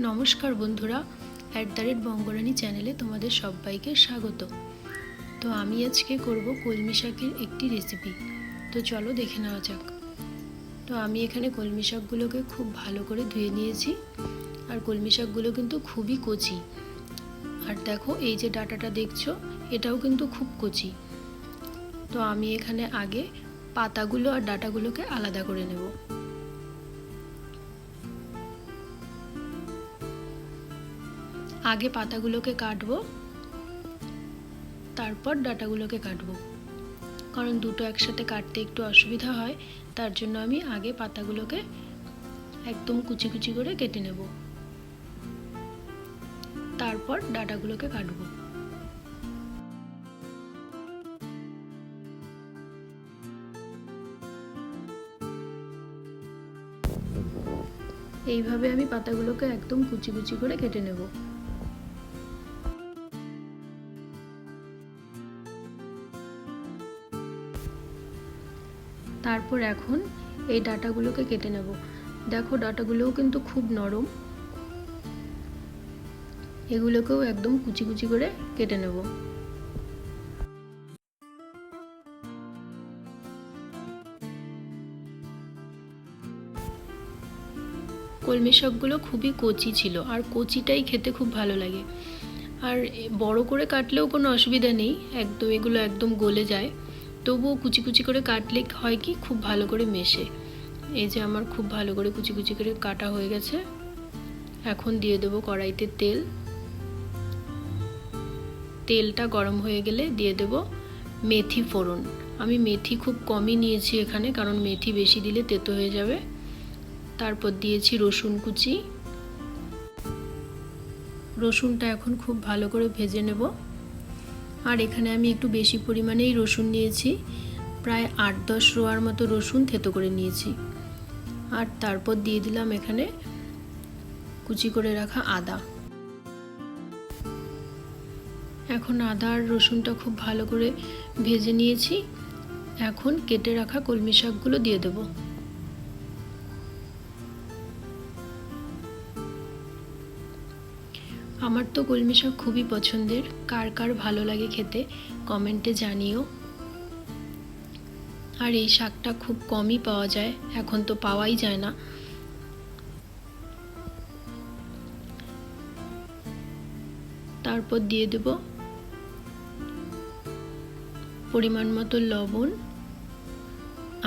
নমস্কার বন্ধুরা at the rate বঙ্গরানী চ্যানেলে তোমাদের সবাইকে স্বাগত। তো আমি আজকে করব কলমি শাকের একটি রেসিপি তো চলো দেখে নেওয়া যাক। তো আমি এখানে কলমি শাকগুলোকে খুব ভালো করে ধুয়ে নিয়েছি। আর কলমি শাকগুলো কিন্তু খুবই কচি। আর দেখো, এই যে ডাটাটা দেখছ, এটাও কিন্তু খুব কচি। তো আমি এখানে আগে পাতাগুলো আর ডাটাগুলোকে আলাদা করে নেব। আগে পাতাগুলোকে কাটবো, তারপর ডাটাগুলোকে কাটবো। কারণ দুটো একসাথে কাটতে একটু অসুবিধা হয়, তার জন্য আমি আগে পাতাগুলোকে একদম কুচি কুচি করে কেটে নেব। তারপর ডাটাগুলোকে কাটবো। এইভাবে আমি পাতাগুলোকে একদম কুচি কুচি করে কেটে নেব। তারপর এখন এই ডাটাগুলোকে কেটে নেব। দেখো, ডাটাগুলোও কিন্তু খুব নরম। এগুলোকেও একদম কুচি কুচি করে কেটে নেব। কলমি শাকগুলো খুবই কচি ছিল, আর কচিটাই খেতে খুব ভালো লাগে। আর বড় করে কাটলেও কোনো অসুবিধা নেই, একদম এগুলো একদম গলে যায়। তবুও কুচি কুচি করে কাটলে হয় কি খুব ভালো করে মেশে। এই যে আমার খুব ভালো করে কুচি কুচি করে কাটা হয়ে গেছে। এখন দিয়ে দেবো কড়াইতে তেল। তেলটা গরম হয়ে গেলে দিয়ে দেব মেথি ফোড়ন। আমি মেথি খুব কমই নিয়েছি এখানে, কারণ মেথি বেশি দিলে তেতো হয়ে যাবে। তারপর দিয়েছি রসুন কুচি। রসুনটা এখন খুব ভালো করে ভেজে নেব। আর এখানে আমি একটু বেশি পরিমাণেই রসুন নিয়েছি। প্রায় আট দশ রোয়ার মতো রসুন থেতো করে নিয়েছি। আর তারপর দিয়ে দিলাম এখানে কুচি করে রাখা আদা। এখন আদা আর রসুনটা খুব ভালো করে ভেজে নিয়েছি। এখন কেটে রাখা কলমি শাকগুলো দিয়ে দেবো। আমার তো কলমি শাক খুবই পছন্দের। কার কার ভালো লাগে খেতে, কমেন্টে জানিও। আর এই শাকটা খুব কমই পাওয়া যায়, এখন তো পাওয়াই যায় না। তারপর দিয়ে দেব পরিমাণ মতো লবণ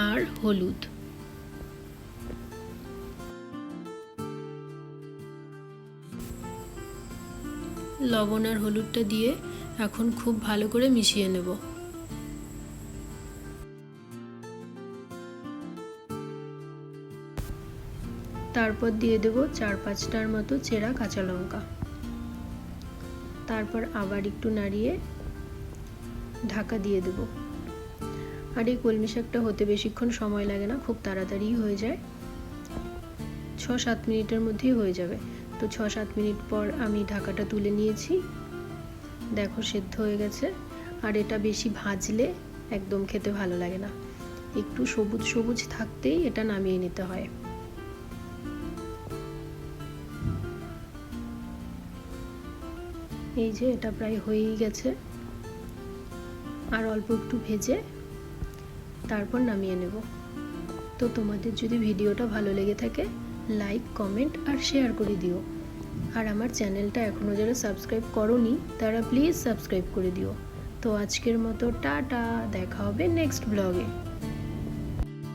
আর হলুদ। লবণ আর হলুদটা দিয়ে এখন খুব ভালো করে মিশিয়ে নেব। তারপর দিয়ে দেব চার পাঁচটার মতো চেরা কাঁচা লঙ্কা। তারপর আবার একটু নাড়িয়ে ঢাকা দিয়ে দেব। আর এই কলমি শাকটা হতে বেশিক্ষণ সময় লাগে না, খুব তাড়াতাড়ি হয়ে যায়। ছ সাত মিনিটের মধ্যেই হয়ে যাবে। তো ছ সাত মিনিট পর আমি ঢাকাটা তুলে নিয়েছি। দেখো, সেদ্ধ হয়ে গেছে। আর এটা বেশি ভাজলে একদম খেতে ভালো লাগে না। একটু সবুজ সবুজ থাকতেই এটা নামিয়ে নিতে হয়। এই যে, এটা প্রায় হয়েই গেছে। আর অল্প একটু ভেজে তারপর নামিয়ে নেব। তো তোমাদের যদি ভিডিওটা ভালো লেগে থাকে লাইক, কমেন্ট আর শেয়ার করে দিও। আর আমার চ্যানেলটা এখনও যারা সাবস্ক্রাইব করনি, তারা প্লিজ সাবস্ক্রাইব করে দিও। তো আজকের মতো টাটা, দেখা হবে নেক্সট ব্লগে।